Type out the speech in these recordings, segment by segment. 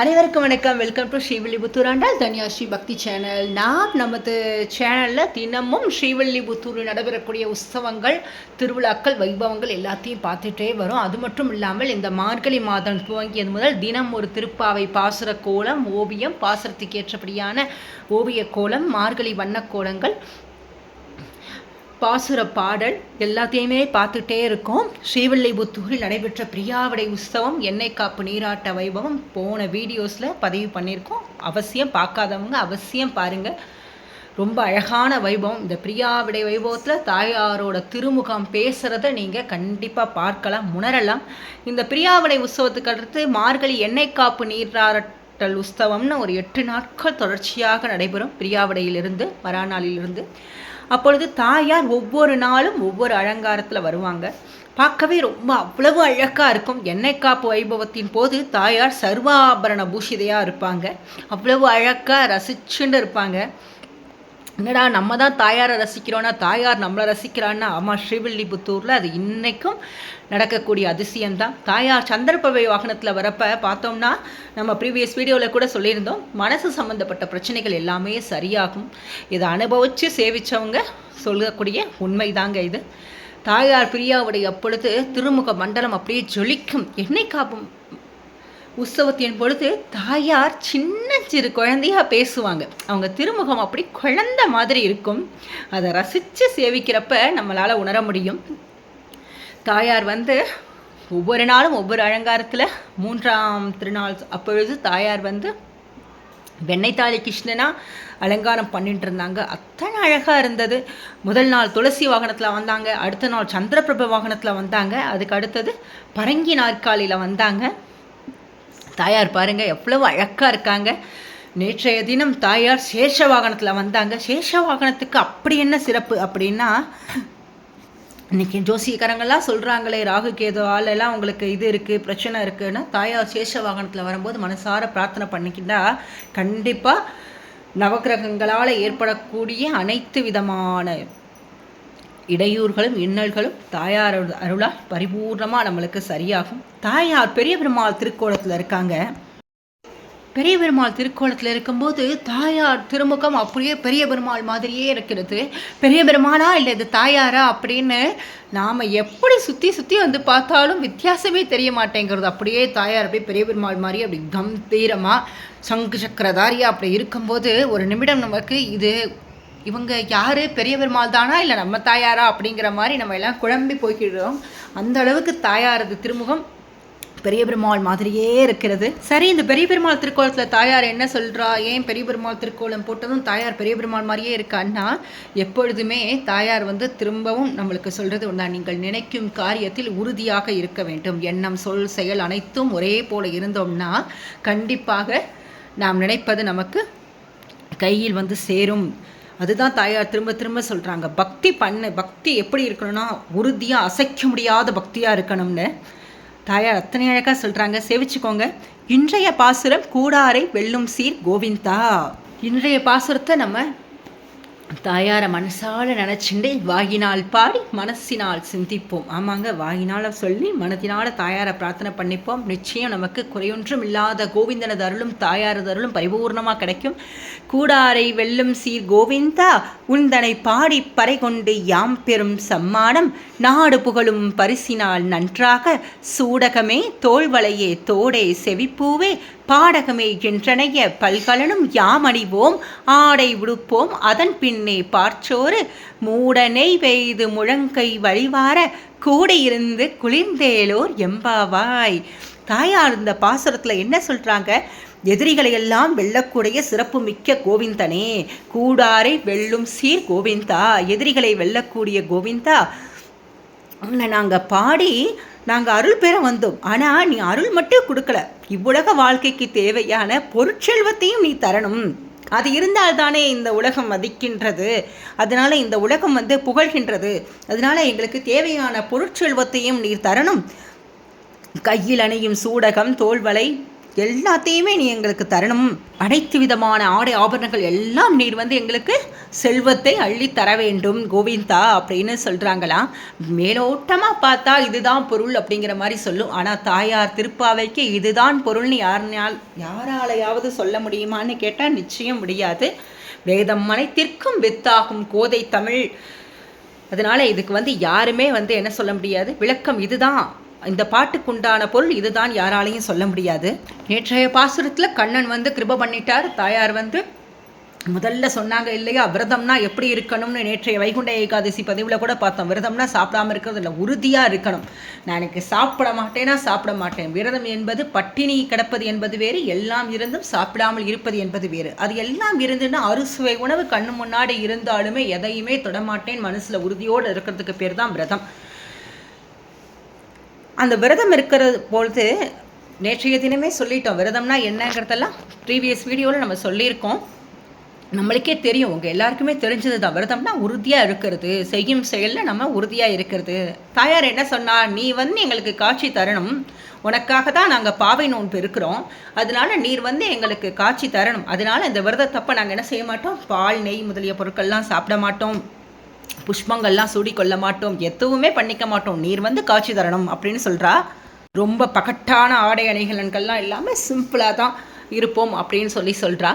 அனைவருக்கும் வணக்கம். Welcome to Srivilliputhur ஆண்டால் தனியா ஸ்ரீ பக்தி சேனல். நாம் நமது சேனலில் தினமும் ஸ்ரீவில்லிபுத்தூரில் நடைபெறக்கூடிய உற்சவங்கள் திருவிழாக்கள் வைபவங்கள் எல்லாத்தையும் பார்த்துட்டே வரும். அது மட்டும் இல்லாமல் இந்த மார்கழி மாதம் துவங்கியது முதல் தினம் ஒரு திருப்பாவை பாசுர கோலம் ஓவியம் பாசுரத்துக்கு ஏற்றபடியான ஓவிய கோலம் மார்கழி வண்ணக்கோலங்கள் பாசுர பாடல் எல்லாத்தையுமே பார்த்துட்டே இருக்கோம். ஸ்ரீவில்லிபுத்தூரில் நடைபெற்ற பிரியாவிடை உற்சவம் எண்ணெய் காப்பு நீராட்ட வைபவம் போன வீடியோஸில் பதிவு பண்ணியிருக்கோம். அவசியம் பார்க்காதவங்க அவசியம் பாருங்கள் ரொம்ப அழகான வைபவம். இந்த பிரியாவிடை வைபவத்தில் தாயாரோட திருமுகம் பேசுகிறத நீங்கள் கண்டிப்பாக பார்க்கலாம் உணரலாம். இந்த பிரியாவிடை உற்சவத்துக்கு அடுத்து மார்கழி எண்ணெய் காப்பு நீராட்டல் உற்சவம்னு ஒரு எட்டு நாட்கள் தொடர்ச்சியாக நடைபெறும். பிரியாவிடையிலிருந்து மறாநாளிலிருந்து. அப்பொழுது தாயார் ஒவ்வொரு நாளும் ஒவ்வொரு அலங்காரத்தில் வருவாங்க. பார்க்கவே ரொம்ப அவ்வளவு அழகாக இருக்கும். எண்ணெய் காப்பு வைபவத்தின் போது தாயார் சர்வாபரண பூஷிதையாக இருப்பாங்க. அவ்வளவு அழகாக ரசிச்சுன்னு இருப்பாங்க. என்னடா நம்ம தான் தாயாரை ரசிக்கிறோன்னா தாயார் நம்மளை ரசிக்கிறான்னா ஆமாம் ஸ்ரீவில்லிபுத்தூரில் அது இன்றைக்கும் நடக்கக்கூடிய அதிசயம்தான். தாயார் சந்திரபவை வாகனத்தில் வரப்ப பார்த்தோம்னா நம்ம ப்ரீவியஸ் வீடியோவில் கூட சொல்லியிருந்தோம் மனசு சம்மந்தப்பட்ட பிரச்சனைகள் எல்லாமே சரியாகும். இதை அனுபவித்து சேவித்தவங்க சொல்லக்கூடிய உண்மைதாங்க இது. தாயார் பிரியாவுடைய அப்பொழுது திருமுக மண்டலம் அப்படியே ஜொலிக்கும். என்னை காப்பும். உற்சவத்தின் பொழுது தாயார் சின்ன சிறு குழந்தையாக பேசுவாங்க. அவங்க திருமுகம் அப்படி குழந்த மாதிரி இருக்கும். அதை ரசித்து சேவிக்கிறப்ப நம்மளால் உணர முடியும். தாயார் வந்து ஒவ்வொரு நாளும் ஒவ்வொரு அலங்காரத்தில் மூன்றாம் திருநாள் அப்பொழுது தாயார் வந்து வெண்ணைத்தாளி கிருஷ்ணனா அலங்காரம் பண்ணிட்டு இருந்தாங்க. அத்தனை அழகாக இருந்தது. முதல் நாள் துளசி வாகனத்தில் வந்தாங்க. அடுத்த நாள் சந்திரபிரப வாகனத்தில் வந்தாங்க. அதுக்கு அடுத்தது பரங்கி நாற்காலியில் வந்தாங்க. தாயார் பாருங்கள் எவ்வளவு அழகாக இருக்காங்க. நேற்றைய தினம் தாயார் சேஷ வாகனத்தில் வந்தாங்க. சேஷ வாகனத்துக்கு அப்படி என்ன சிறப்பு அப்படின்னா இன்றைக்கி ஜோசியக்காரங்கள்லாம் சொல்கிறாங்களே ராகு கேதுவால் ஆளெல்லாம் உங்களுக்கு இது இருக்குது பிரச்சனை இருக்குன்னா தாயார் சேஷ வாகனத்தில் வரும்போது மனசார பிரார்த்தனை பண்ணிக்கிட்டா கண்டிப்பாக நவகிரகங்களால் ஏற்படக்கூடிய அனைத்து விதமான இடையூறுகளும் இன்னல்களும் தாயார் அருளால் பரிபூர்ணமாக நம்மளுக்கு சரியாகும். தாயார் பெரிய பெருமாள் திருக்கோலத்தில் இருக்காங்க. பெரிய பெருமாள் திருக்கோலத்தில் இருக்கும்போது தாயார் திருமுகம் அப்படியே பெரிய பெருமாள் மாதிரியே இருக்கிறது. பெரிய பெருமாளா இல்லை இது தாயாரா அப்படின்னு நாம் எப்படி சுற்றி சுற்றி வந்து பார்த்தாலும் வித்தியாசமே தெரிய மாட்டேங்கிறது. அப்படியே தாயார் அப்படியே பெரிய பெருமாள் மாதிரி அப்படி கம்பீரமாக சங்கு சக்கரதாரியாக அப்படி இருக்கும்போது ஒரு நிமிடம் நமக்கு இது இவங்க யார்? பெரிய பெருமாள் தானா இல்லை நம்ம தாயாரா? அப்படிங்கிற மாதிரி நம்ம எல்லாம் குழம்பி போய்க்கிடுறோம். அந்த அளவுக்கு தாயாரது திருமுகம் பெரிய பெருமாள் மாதிரியே இருக்கிறது. சரி இந்த பெரிய பெருமாள் திருக்கோலத்தில் தாயார் என்ன சொல்கிறா ஏன் பெரிய பெருமாள் திருக்கோலம் போட்டதும் தாயார் பெரிய பெருமாள் மாதிரியே இருக்கான்னா எப்பொழுதுமே தாயார் வந்து திரும்பவும் நம்மளுக்கு சொல்கிறது ஒன்றா நீங்கள் நினைக்கும் காரியத்தில் உறுதியாக இருக்க வேண்டும். எண்ணம் சொல் செயல் அனைத்தும் ஒரே போல இருந்தோம்னா கண்டிப்பாக நாம் நினைப்பது நமக்கு கையில் வந்து சேரும். அதுதான் தாயார் திரும்ப திரும்ப சொல்கிறாங்க பக்தி பண்ணு பக்தி எப்படி இருக்கணும்னா உறுதியாக அசைக்க முடியாத பக்தியாக இருக்கணும்னு. தாயார் அத்தனை அழகாக சொல்கிறாங்க சேவிச்சுக்கோங்க. இன்றைய பாசுரம் கூடாரை வெல்லும் சீர் கோவிந்தா. இன்றைய பாசுரத்தை நம்ம தாயாரை மனசால் நினச்சிண்டே வாயினால் பாடி மனசினால் சிந்திப்போம். ஆமாங்க வாயினால் சொல்லி மனதினால் தாயாரை பிரார்த்தனை பண்ணிப்போம். நிச்சயம் நமக்கு குறையொன்றும் இல்லாத கோவிந்தனது அருளும் தாயாரது அருளும் பரிபூர்ணமாக கிடைக்கும். கூடாரை வெல்லும் சீர் கோவிந்தா உந்தனை பாடி பறை கொண்டு யாம் பெறும் சம்மானம். நாடு புகழும் பரிசினால் நன்றாக சூடகமே தோல்வளையே தோடே செவிப்பூவே பாடகமே என்றனைய பல்கலனும் யாமணிவோம். ஆடை உடுப்போம் அதன் பின்னே பார்ச்சோறு. மூடனை வெய்து முழங்கை வழிவார கூடியிருந்து குளிர்ந்தேலோர் எம்பாவாய். தாயார் இந்த பாசுரத்தில் என்ன சொல்கிறாங்க எதிரிகளையெல்லாம் வெல்லக்கூடிய சிறப்பு மிக்க கோவிந்தனே. கூடாரை வெல்லும் சீர் கோவிந்தா. எதிரிகளை வெல்லக்கூடிய கோவிந்தா. உன்னை நாங்கள் பாடி நாங்கள் அருள் பெற வந்தோம். ஆனால் நீ அருள் மட்டும் கொடுக்கல. இவ்வுலக வாழ்க்கைக்கு தேவையான பொருட்செல்வத்தையும் நீ தரணும். அது இருந்தால் தானே இந்த உலகம் மதிக்கின்றது அதனால் இந்த உலகம் வந்து புகழ்கின்றது. அதனால் எங்களுக்கு தேவையான பொருட்செல்வத்தையும் நீர் தரணும். கையில் அணியும் சூடகம் தோல்வலை எல்லாத்தையுமே நீ எங்களுக்கு தரணும். அனைத்து விதமான ஆடை ஆபரணங்கள் எல்லாம் நீர் வந்து எங்களுக்கு செல்வத்தை அள்ளி தர வேண்டும். கோவிந்தா அப்படின்னு சொல்கிறாங்களாம் மேலோட்டமாக பார்த்தா இதுதான் பொருள் அப்படிங்கிற மாதிரி சொல்லும். ஆனால் தாயார் திருப்பாவைக்கு இதுதான் பொருள்னு யாருனால் யாராலையாவது சொல்ல முடியுமான்னு கேட்டால் நிச்சயம் முடியாது. வேதம் அனைத்திற்கும் வித்தாகும் கோதை தமிழ். அதனால் இதுக்கு வந்து யாருமே வந்து என்ன சொல்ல முடியாது? விளக்கம் இதுதான். இந்த பாட்டுக்குண்டான பொருள் இதுதான் யாராலையும் சொல்ல முடியாது. நேற்றைய பாசுரத்தில் கண்ணன் வந்து கிருப பண்ணிட்டார். தாயார் வந்து முதல்ல சொன்னாங்க இல்லையா விரதம்னா எப்படி இருக்கணும்னு? நேற்றைய வைகுண்ட ஏகாதசி பதிவில் கூட பார்த்தோம். விரதம்னா சாப்பிடாம இருக்கிறது இல்லை உறுதியாக இருக்கணும். நான் எனக்கு சாப்பிட மாட்டேன்னா சாப்பிட மாட்டேன். விரதம் என்பது பட்டினி கிடப்பது என்பது வேறு எல்லாம் இருந்தும் சாப்பிடாமல் இருப்பது என்பது வேறு. அது எல்லாம் இருந்துன்னா அறுசுவை உணவு கண்ணு முன்னாடி இருந்தாலுமே எதையுமே தொடமாட்டேன் மனசில் உறுதியோடு இருக்கிறதுக்கு பேர் தான் விரதம். அந்த விரதம் இருக்கிறது பொழுது நேற்றைய தினமே சொல்லிட்டோம். விரதம்னா என்னங்கிறதெல்லாம் ப்ரீவியஸ் வீடியோவில் நம்ம சொல்லியிருக்கோம். நம்மளுக்கே தெரியும். உங்கள் எல்லாருக்குமே தெரிஞ்சது தான் விரதம்னா உறுதியாக இருக்கிறது. செய்யும் செயலில் நம்ம உறுதியாக இருக்கிறது. தாயார் என்ன சொன்னால் நீ வந்து எங்களுக்கு காட்சி தரணும். உனக்காக தான் நாங்கள் பாவை நோன்பு இருக்கிறோம். அதனால நீர் வந்து எங்களுக்கு காட்சி தரணும். அதனால இந்த விரதத்தப்ப நாங்கள் என்ன செய்ய மாட்டோம்? பால் நெய் முதலிய பொருட்கள்லாம் சாப்பிட மாட்டோம். புஷ்பங்கள்லாம் சூடி கொள்ள மாட்டோம் எதுவுமே பண்ணிக்க மாட்டோம். நீர் வந்து காட்சி தரணும் அப்படின்னு சொல்கிறா ரொம்ப பகட்டான ஆடை அணிகலன்கள்லாம் இல்லாமல் சிம்பிளாக தான் இருப்போம் அப்படின்னு சொல்லி சொல்கிறா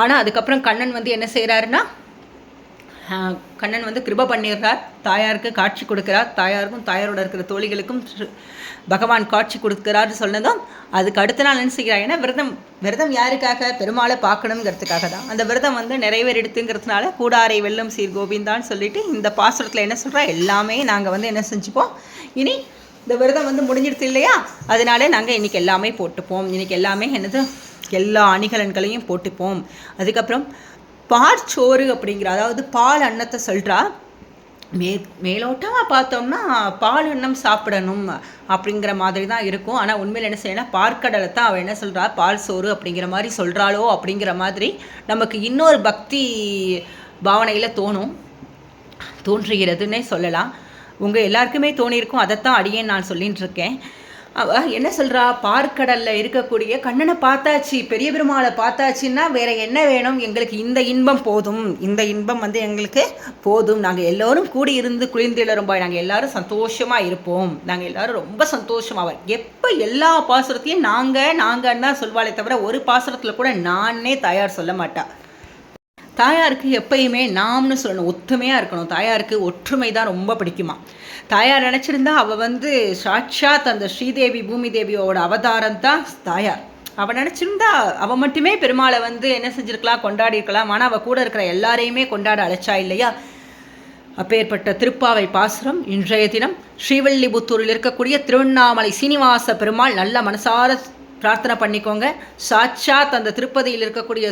ஆனால் அதுக்கப்புறம் கண்ணன் வந்து என்ன செய்கிறாருன்னா கண்ணன் வந்து கிருப பண்ணிடுறார். தாயாருக்கு காட்சி கொடுக்கிறார். தாயாருக்கும் தாயாரோட இருக்கிற தோழிகளுக்கும் பகவான் காட்சி கொடுக்கிறார் சொன்னதும் அதுக்கு அடுத்த நாள் என்ன செய்கிறார்? ஏன்னா விரதம் விரதம் யாருக்காக? பெருமாளை பார்க்கணுங்கிறதுக்காக தான். அந்த விரதம் வந்து நிறைவேறிடுத்துங்கிறதுனால கூடாரை வெள்ளம் சீர் கோவிந்தான்னு சொல்லிட்டு இந்த பாசுரத்தில் என்ன சொல்கிறா எல்லாமே நாங்கள் வந்து என்ன செஞ்சுப்போம். இனி இந்த விரதம் வந்து முடிஞ்சிடுது இல்லையா? அதனாலே நாங்கள் இன்றைக்கி எல்லாமே போட்டுப்போம். இன்றைக்கி எல்லாமே என்னது? எல்லா அணிகலன்களையும் போட்டுப்போம். அதுக்கப்புறம் பார்ச்சோறு அப்படிங்கிற அதாவது பால் அன்னத்தை சொல்கிறா மே மேலோட்டமாக பார்த்தோம்னா பால் அன்னம் சாப்பிடணும் அப்படிங்கிற மாதிரி தான் இருக்கும். ஆனால் உண்மையில் என்ன செய்யணும் பார்க்கடலை தான் அவள் என்ன சொல்கிறா பால் சோறு அப்படிங்கிற மாதிரி சொல்கிறாளோ அப்படிங்கிற மாதிரி நமக்கு இன்னொரு பக்தி பாவனையில் தோணும். தோன்றுகிறதுன்னே சொல்லலாம். உங்கள் எல்லாருக்குமே தோணியிருக்கும். அதைத்தான் அடியேன் நான் சொல்லின்னு இருக்கேன். அவ என்ன சொல்கிறா பார்க்கடலில் இருக்கக்கூடிய கண்ணனை பார்த்தாச்சு பெரிய பெருமாளை பார்த்தாச்சுன்னா வேற என்ன வேணும்? எங்களுக்கு இந்த இன்பம் போதும். இந்த இன்பம் வந்து எங்களுக்கு போதும். நாங்கள் எல்லோரும் கூடி இருந்து குளிர்ந்திலரும்பாய் ரொம்ப நாங்கள் எல்லாரும் சந்தோஷமாக இருப்போம். நாங்கள் எல்லாரும் ரொம்ப சந்தோஷமாக எப்போ எல்லா பாசுரத்தையும் நாங்கள் நாங்கள் தான் சொல்வாளே தவிர ஒரு பாசுரத்தில் கூட நானே தயார் சொல்ல மாட்டா. தாயாருக்கு எப்பயுமே நாம்னு சொல்லணும் ஒத்துமையாக இருக்கணும். தாயாருக்கு ஒற்றுமை தான் ரொம்ப பிடிக்குமா? தாயார் நினச்சிருந்தா அவள் வந்து சாட்சாத் அந்த ஸ்ரீதேவி பூமி தேவியோட அவதாரம் தான் தாயார். அவள் நினச்சிருந்தா அவள் மட்டுமே பெருமாளை வந்து என்ன செஞ்சுருக்கலாம் கொண்டாடி இருக்கலாம் ஆனால் அவள் கூட இருக்கிற எல்லாரையுமே கொண்டாட அழைச்சா இல்லையா? அப்பேற்பட்ட திருப்பாவை பாசுரம் இன்றைய தினம் ஸ்ரீவல்லிபுத்தூரில் இருக்கக்கூடிய திருவண்ணாமலை சீனிவாச பெருமாள் நல்ல மனசார பிரார்த்தனை பண்ணிக்கோங்க. சாட்சாத் அந்த திருப்பதியில் இருக்கக்கூடிய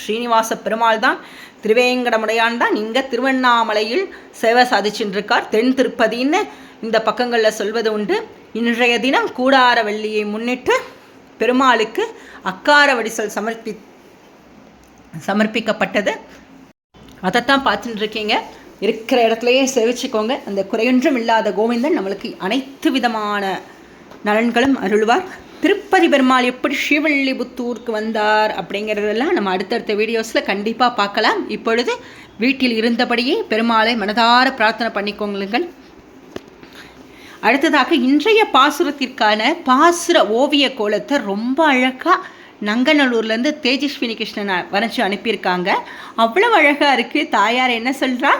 ஸ்ரீனிவாச பெருமாள் தான் திருவேங்கடமுடையான் தான் இங்கே திருவண்ணாமலையில் சேவை சாதிச்சுருக்கார் தென் திருப்பதின்னு இந்த பக்கங்களில் சொல்வது உண்டு. இன்றைய தினம் கூடார வெள்ளியை முன்னிட்டு பெருமாளுக்கு அக்கார வடிசல் சமர்ப்பி சமர்ப்பிக்கப்பட்டது. அதைத்தான் பார்த்துட்டு இருக்கீங்க இருக்கிற இடத்துலையே செவிச்சுக்கோங்க. அந்த குறையொன்றும் இல்லாத கோவிந்தன் நம்மளுக்கு அனைத்து விதமான நலன்களும் அருள்வார். திருப்பதி பெருமாள் எப்படி ஸ்ரீவல்லிபுத்தூருக்கு வந்தார் அப்படிங்கிறதெல்லாம் நம்ம அடுத்தடுத்த வீடியோஸில் கண்டிப்பாக பார்க்கலாம். இப்பொழுது வீட்டில் இருந்தபடியே பெருமாளை மனதார பிரார்த்தனை பண்ணிக்கோங்களுங்கள். அடுத்ததாக இன்றைய பாசுரத்திற்கான பாசுர ஓவிய கோலத்தை ரொம்ப அழகாக நங்கநல்லூர்லேருந்து தேஜஸ்வினி கிருஷ்ணன் வரைஞ்சி அனுப்பியிருக்காங்க. அவ்வளோ அழகாக இருக்குது தாயார் என்ன சொல்கிறா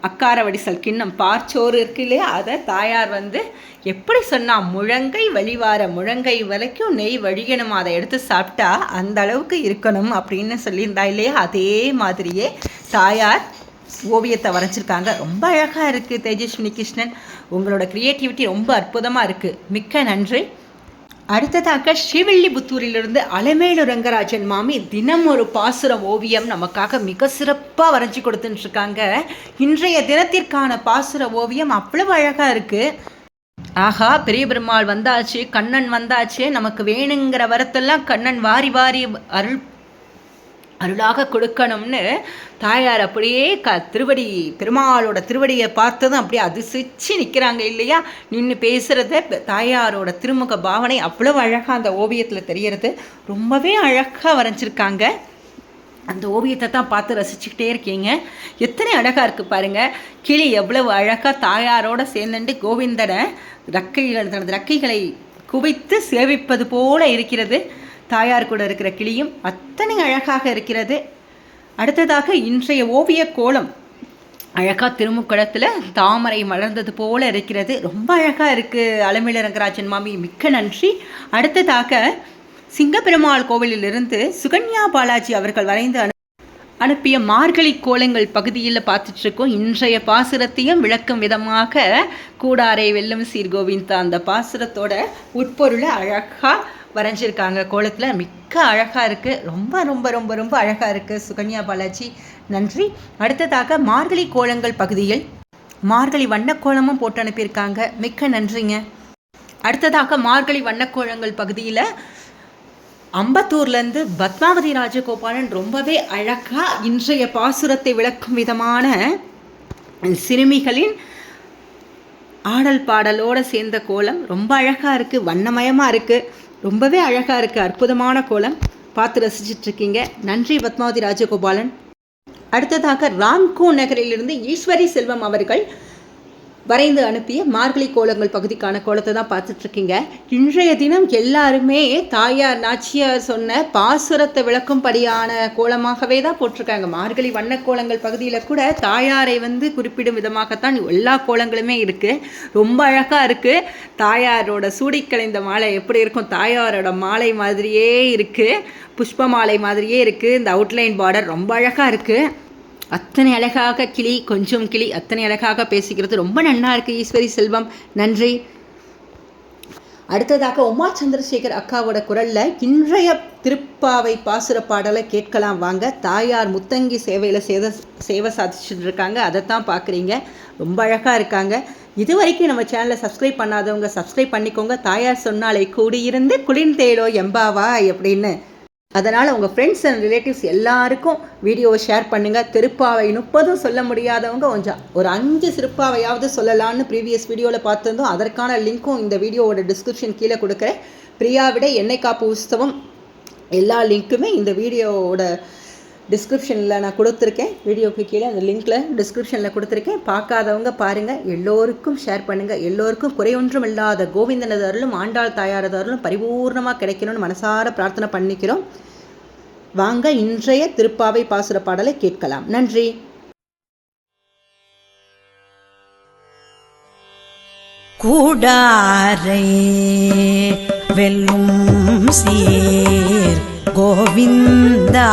அக்கார வடிசல் கிண்ணம் பார்ச்சோறு இருக்கு இல்லையா? அதை தாயார் வந்து எப்படி சொன்னால் முழங்கை வழிவார முழங்கை வரைக்கும் நெய் வழியணும்? அதை எடுத்து சாப்பிட்டா அந்த அளவுக்கு இருக்கணும் அப்படின்னு சொல்லியிருந்தா இல்லையா? அதே மாதிரியே தாயார் ஓவியத்தை வரைஞ்சிருக்காங்க. ரொம்ப அழகாக இருக்குது தேஜஸ்வினி கிருஷ்ணன். உங்களோட க்ரியேட்டிவிட்டி ரொம்ப அற்புதமாக இருக்குது மிக்க நன்றி. அடுத்ததாக ஸ்ரீவில்லிபுத்தூரிலிருந்து அலமேலு ரங்கராஜன் மாமி தினம் ஒரு பாசுரம் ஓவியம் நமக்காக மிக சிறப்பாக வரைஞ்சி கொடுத்துட்டுருக்காங்க. இன்றைய தினத்திற்கான பாசுர ஓவியம் அவ்வளவு அழகாக இருக்குது ஆஹா பெரிய பெருமாள் வந்தாச்சு கண்ணன் வந்தாச்சு நமக்கு வேணுங்கிற வரத்தெல்லாம் கண்ணன் வாரி வாரி அருள் அருளாக கொடுக்கணும்னு தாயார் அப்படியே க திருவடி பெருமாளோட திருவடியை பார்த்ததும் அப்படியே அதிசிச்சு நிற்கிறாங்க இல்லையா? நின்று பேசுகிறத தாயாரோட திருமுக பாவனை அவ்வளோ அழகாக அந்த ஓவியத்தில் தெரிகிறது. ரொம்பவே அழகாக வரைஞ்சிருக்காங்க. அந்த ஓவியத்தை தான் பார்த்து ரசிச்சுக்கிட்டே இருக்கீங்க. எத்தனை அழகாக இருக்குது பாருங்கள் கிளி எவ்வளவு அழகாக தாயாரோடு சேர்ந்துட்டு கோவிந்தனை ரக்கைகள் தனது ரக்கைகளை குவித்து சேவிப்பது போல இருக்கிறது. தாயார் கூட இருக்கிற கிளியும் அத்தனை அழகாக இருக்கிறது. அடுத்ததாக இன்றைய ஓவிய கோலம். அழகாக திருமுக்குளத்தில் தாமரை மலர்ந்தது போல இருக்கிறது. ரொம்ப அழகாக இருக்குது அலமேல ரங்கராஜன் மாமி. மிக்க நன்றி. அடுத்ததாக சிங்கப்பெருமாள் கோவிலிலிருந்து சுகன்யா பாலாஜி அவர்கள் வரைந்து அனு அனுப்பிய மார்கழி கோலங்கள் பகுதியில் பார்த்துட்ருக்கோம். இன்றைய பாசுரத்தையும் விளக்கும் விதமாக கூடாரை வெல்லும் சீர்கோவிந்தா. அந்த பாசுரத்தோட உட்பொருளை அழகாக வரைஞ்சிருக்காங்க. கோலத்தில் மிக்க அழகாக இருக்குது ரொம்ப ரொம்ப ரொம்ப ரொம்ப அழகாக இருக்குது சுகன்யா பாலாஜி நன்றி. அடுத்ததாக மார்கழி கோலங்கள் பகுதியில் மார்கழி வண்ணக்கோலமும் போட்டு அனுப்பியிருக்காங்க. மிக்க நன்றிங்க. அடுத்ததாக மார்கழி வண்ணக்கோலங்கள் பகுதியில் அம்பத்தூர்லேருந்து பத்மாவதி ராஜகோபாலன் ரொம்பவே அழகாக இன்றைய பாசுரத்தை விளக்கும் விதமான சிறுமிகளின் ஆடல் பாடலோடு சேர்ந்த கோலம். ரொம்ப அழகாக இருக்குது வண்ணமயமாக இருக்குது ரொம்பவே அழகாக இருக்குது அற்புதமான கோலம். பார்த்து ரசிச்சிட்ருக்கீங்க. நன்றி பத்மாவதி ராஜகோபாலன். அடுத்ததாக ராம்கோ நகரிலிருந்து ஈஸ்வரி செல்வம் அவர்கள் வரைந்து அனுப்பிய மார்கழி கோலங்கள் பகுதிக்கான கோலத்தை தான் பார்த்துட்ருக்கீங்க. இன்றைய தினம் எல்லாருமே தாயார் நாச்சியார் சொன்ன பாசுரத்தை விளக்கும்படியான கோலமாகவே தான் போட்டிருக்காங்க. மார்கழி வண்ண கோலங்கள் பகுதியில் கூட தாயாரை வந்து குறிப்பிடும் விதமாகத்தான் எல்லா கோலங்களுமே இருக்குது ரொம்ப அழகாக இருக்குது தாயாரோட சூடிக்கலைந்த மாலை எப்படி இருக்கும்? தாயாரோட மாலை மாதிரியே இருக்குது புஷ்ப மாலை மாதிரியே இருக்குது இந்த அவுட்லைன் பார்டர் ரொம்ப அழகாக இருக்குது அத்தனை அழகாக கிளி கொஞ்சம் கிளி அத்தனை அழகாக பேசிக்கிறது ரொம்ப நன்னா இருக்குது ஈஸ்வரி செல்வம். நன்றி. அடுத்ததாக உமா சந்திரசேகர் அக்காவோட குரலில் இன்றைய திருப்பாவை பாசுர பாடலை கேட்கலாம் வாங்க. தாயார் முத்தங்கி சேவையில் சேத சேவை சாதிச்சுட்டு இருக்காங்க. அதைத்தான் பார்க்குறீங்க ரொம்ப அழகாக இருக்காங்க. இது வரைக்கும் நம்ம சேனலை சப்ஸ்கிரைப் பண்ணாதவங்க சப்ஸ்கிரைப் பண்ணிக்கோங்க. தாயார் சொன்னாலே கூடியிருந்து குளிர்ந்தேடோ எம்பாவா அப்படின்னு. அதனால் உங்கள் ஃப்ரெண்ட்ஸ் அண்ட் ரிலேட்டிவ்ஸ் எல்லாருக்கும் வீடியோவை ஷேர் பண்ணுங்கள் திருப்பாவை முப்பதும் சொல்ல முடியாதவங்க கொஞ்சம் ஒரு அஞ்சு சிறப்பாவையாவது சொல்லலான்னு ப்ரீவியஸ் வீடியோவில் பார்த்துருந்தோம். அதற்கான லிங்க்கும் இந்த வீடியோவோட டிஸ்கிரிப்ஷன் கீழே கொடுக்குறேன். பிரியாவிட எண்ணெய் காப்பு உற்சவம் எல்லா லிங்க்குமே இந்த வீடியோவோட டிஸ்கிரிப்ஷனில் நான் கொடுத்துருக்கேன். வீடியோக்கு கீழே அந்த லிங்க்கில் டிஸ்கிரிப்ஷனில் கொடுத்துருக்கேன். பார்க்காதவங்க பாருங்கள் எல்லோருக்கும் ஷேர் பண்ணுங்கள் எல்லோருக்கும் குறையொன்றும் இல்லாத கோவிந்தனதர்களும் ஆண்டாள் தாயாரதர்களும் பரிபூர்ணமாக கிடைக்கணும்னு மனசார பிரார்த்தனை பண்ணிக்கிறோம். வாங்க இன்றைய திருப்பாவை பாசுர பாடலை கேட்கலாம். நன்றி. கூடாரை வெல்லும் சீர் கோவிந்தா